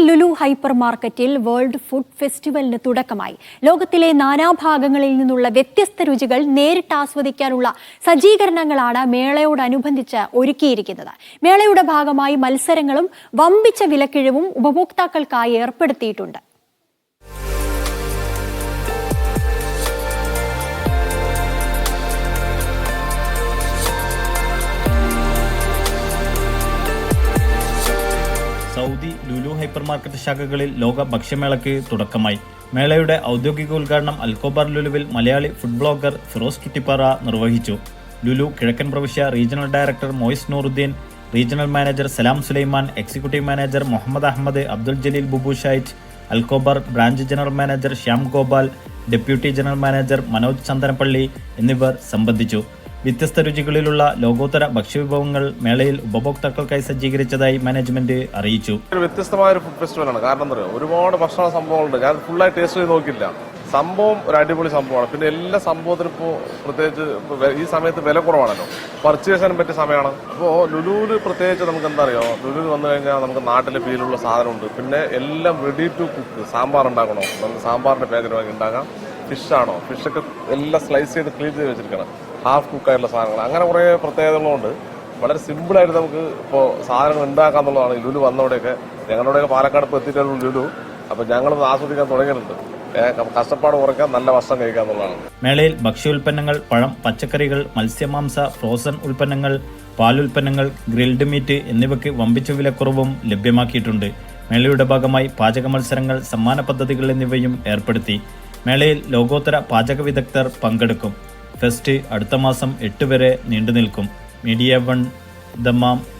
Lulu hyper മാർക്കറ്റിൽ world food ഫെസ്റ്റിവലിന് തുടക്കമായി. ലോകത്തിലെ നാനാഭാഗങ്ങളിൽ നിന്നുള്ള വ്യത്യസ്ത രുചികൾ നേരിട്ട് ആസ്വദിക്കാനുള്ള സജ്ജീകരണങ്ങളാണ് മേളയോടനുബന്ധിച്ച് ഒരുക്കിയിരിക്കുന്നത്. മേളയുടെ ഭാഗമായി മത്സരങ്ങളും വമ്പിച്ച വിലക്കിഴിവും ഉപഭോക്താക്കൾക്കായി ഏർപ്പെടുത്തിയിട്ടുണ്ട്. സൗദി ലുലു ഹൈപ്പർ മാർക്കറ്റ് ശാഖകളിൽ ലോക ഭക്ഷ്യമേളയ്ക്ക് തുടക്കമായി. മേളയുടെ ഔദ്യോഗിക ഉദ്ഘാടനം അൽക്കോബാർ ലുലുവിൽ മലയാളി ഫുഡ് ബ്ലോഗർ ഫിറോസ് ചുട്ടിപ്പാറ നിർവഹിച്ചു. ലുലു കിഴക്കൻ പ്രവിശ്യ regional director Moyis Nooruddin regional manager Salam Sulaiman executive manager Muhammad Ahmed Abdul Jalil Bubshait Al Khobar branch general manager Shyam Gopal deputy general manager Manoj Chandanappally എന്നിവർ സംബന്ധിച്ചു. വ്യത്യസ്ത രുചികളിലുള്ള ലോകോത്തര ഭക്ഷ്യവിഭവങ്ങൾ മേളയിൽ ഉപഭോക്താക്കൾക്കായി സജ്ജീകരിച്ചതായി മാനേജ്മെന്റ് അറിയിച്ചു. വ്യത്യസ്തമായ ഒരു ഫുഡ് ഫെസ്റ്റിവൽ ആണ് കാരണം എന്താ ഒരുപാട് ഭക്ഷണ സംഭവങ്ങളുണ്ട്. ഞാൻ ഫുള്ളായി ടേസ്റ്റ് ചെയ്ത് നോക്കില്ല സംഭവം ഒരു അടിപൊളി സംഭവമാണ്. പിന്നെ എല്ലാ സംഭവത്തിനും ഇപ്പോൾ പ്രത്യേകിച്ച് ഈ സമയത്ത് വില കുറവാണല്ലോ. പർച്ചേസ് ചെയ്യാൻ പറ്റിയ സമയമാണ്. അപ്പോൾ ലുലുവിൽ പ്രത്യേകിച്ച് നമുക്ക് എന്താ അറിയോ? ലുലുവിൽ വന്നു കഴിഞ്ഞാൽ നമുക്ക് നാട്ടിലെ ഫീലുള്ള സാധനമുണ്ട്. പിന്നെ എല്ലാം റെഡി ടു കുക്ക് സാമ്പാർ ഉണ്ടാക്കണോ? നമുക്ക് സാമ്പാറിന്റെ പാക്കറ്റ് വാങ്ങി ഉണ്ടാക്കാം. ഫിഷ് ആണോ? ഫിഷൊക്കെ എല്ലാം സ്ലൈസ് ചെയ്ത് ക്ലീൻ ചെയ്ത് വെച്ചിരിക്കണം. ഹാഫ് കുക്കായിട്ടുള്ള സാധനങ്ങൾ. അങ്ങനെ കുറേ പ്രത്യേകതകളുണ്ട്. വളരെ സിമ്പിളായിട്ട് നമുക്ക് ഇപ്പോൾ സാധനങ്ങൾ ഉണ്ടാക്കാന്നുള്ളതാണ് ലുലു വന്നവിടെയൊക്കെ. ഞങ്ങളുടെയൊക്കെ പാലക്കാട് ഇപ്പോൾ എത്തിയിട്ടുള്ള ലുലു. അപ്പോൾ ഞങ്ങളത് ആസ്വദിക്കാൻ തുടങ്ങിയിട്ടുണ്ട്. കഷ്ടപ്പാട് കുറയ്ക്കാൻ നല്ല ഭക്ഷണം കഴിക്കുക എന്നുള്ളതാണ്. മേളയിൽ ഭക്ഷ്യോൽപ്പന്നങ്ങൾ പഴം പച്ചക്കറികൾ മത്സ്യമാംസ ഫ്രോസൺ ഉൽപ്പന്നങ്ങൾ പാലുൽപ്പന്നങ്ങൾ ഗ്രിൽഡ് മീറ്റ് എന്നിവയ്ക്ക് വമ്പിച്ച വിലക്കുറവും ലഭ്യമാക്കിയിട്ടുണ്ട്. മേളയുടെ ഭാഗമായി പാചക മത്സരങ്ങൾ സമ്മാന പദ്ധതികൾ എന്നിവയും ഏർപ്പെടുത്തി. മേളയിൽ ലോകോത്തര പാചക വിദഗ്ധർ പങ്കെടുക്കും. ഫെസ്റ്റ് അടുത്ത മാസം എട്ട് വരെ നീണ്ടുനിൽക്കും. Media one Dammam